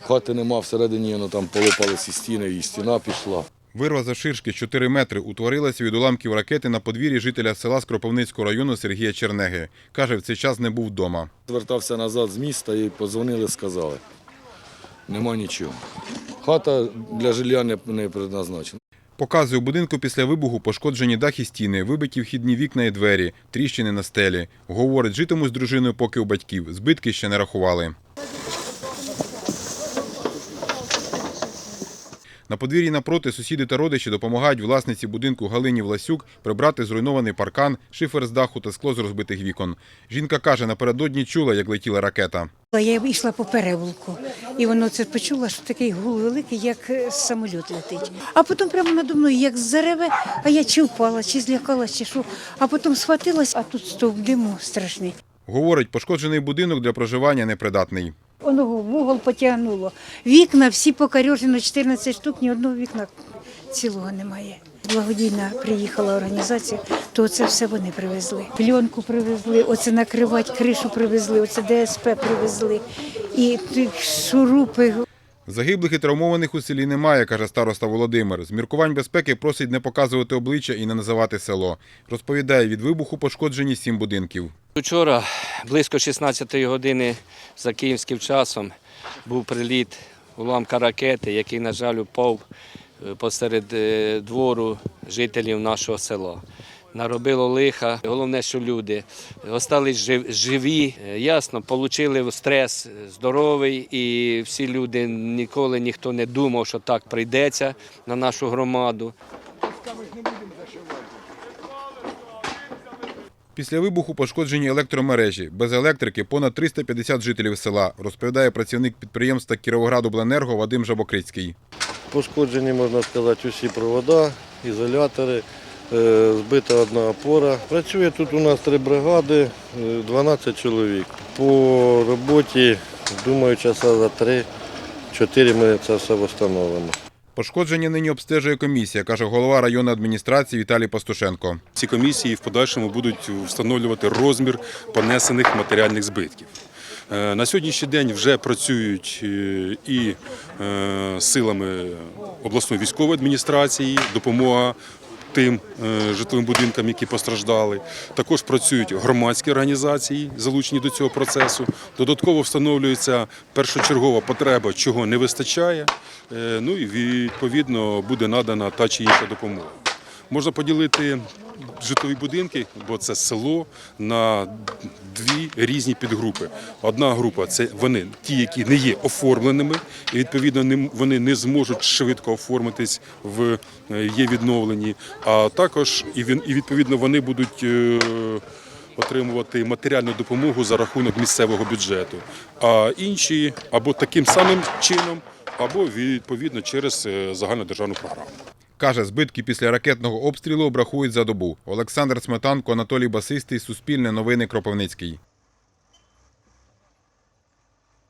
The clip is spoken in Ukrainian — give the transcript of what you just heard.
Хати нема, всередині воно там полопалися стіни, і стіна пішла. Вирва завширшки 4 метри утворилася від уламків ракети на подвір'ї жителя села з Кропивницького району Сергія Чернеги. Каже, в цей час не був вдома. Звертався назад з міста і подзвонили, сказали. Нема нічого. Хата для жилья не, не предназначена. Показує у будинку після вибуху пошкоджені дах і стіни, вибиті вхідні вікна і двері, тріщини на стелі. Говорить, житиму з дружиною поки у батьків. Збитки ще не рахували. На подвір'ї напроти сусіди та родичі допомагають власниці будинку Галині Власюк прибрати зруйнований паркан, шифер з даху та скло з розбитих вікон. Жінка каже, напередодні чула, як летіла ракета. Я йшла по перевулку, і воно це почула, що такий гул великий, як е, самоліт летить. А потім прямо надо мною як зареве, а я чи впала, чи злякалась, чи що. А потім схватилась, а тут стовп диму страшний. Говорить, пошкоджений будинок для проживання непридатний. Воно в угол потягнуло. Вікна всі покорежено, 14 штук, ні одного вікна цілого немає. Благодійна приїхала організація, то це все вони привезли. Пленку привезли, оце накривати кришу привезли, оце ДСП привезли. І шурупи, Загиблих і травмованих у селі немає, каже староста Володимир. З міркувань безпеки просить не показувати обличчя і не називати село. Розповідає, від вибуху пошкоджені сім будинків. Вчора близько 16-ї години за київським часом був приліт уламка ракети, який, на жаль, упав е, посеред е, двору жителів нашого села. Наробило лиха. Головне, що люди остались живі. Е, Ясно, отримали стрес здоровий, і всі люди ніколи ніхто не думав, що так прийдеться на нашу громаду. Після вибуху пошкоджені електромережі. Без електрики понад 350 жителів села, розповідає працівник підприємства Кіровоградобленерго Вадим Жабокрицький. Пошкоджені, можна сказати, усі провода, ізолятори, збита одна опора. Працює тут у нас три бригади, е, 12 чоловік. По роботі, думаю, часа за 3-4 ми це все встановимо. Пошкодження нині обстежує комісія, каже голова районної адміністрації Віталій Пастушенко. Ці комісії в подальшому будуть встановлювати розмір понесених матеріальних збитків. Е, На сьогоднішній день вже працюють е, і е, силами обласної військової адміністрації допомога тим е, житловим будинкам, які постраждали. Також працюють громадські організації, залучені до цього процесу. Додатково встановлюється першочергова потреба, чого не вистачає. Е, Ну і відповідно буде надана та чи інша допомога. Можна поділити житлові будинки, бо це село, на дві різні підгрупи. Одна група це вони, ті, які не є оформленими, і відповідно вони не зможуть швидко оформитись в е, є відновлені. А також і відповідно вони будуть. е, Отримувати матеріальну допомогу за рахунок місцевого бюджету, а інші або таким самим чином, або відповідно через е, загальнодержавну програму. Каже, збитки після ракетного обстрілу обрахують за добу. Олександр Сметанко, Анатолій Басистий, Суспільне новини Кропивницький.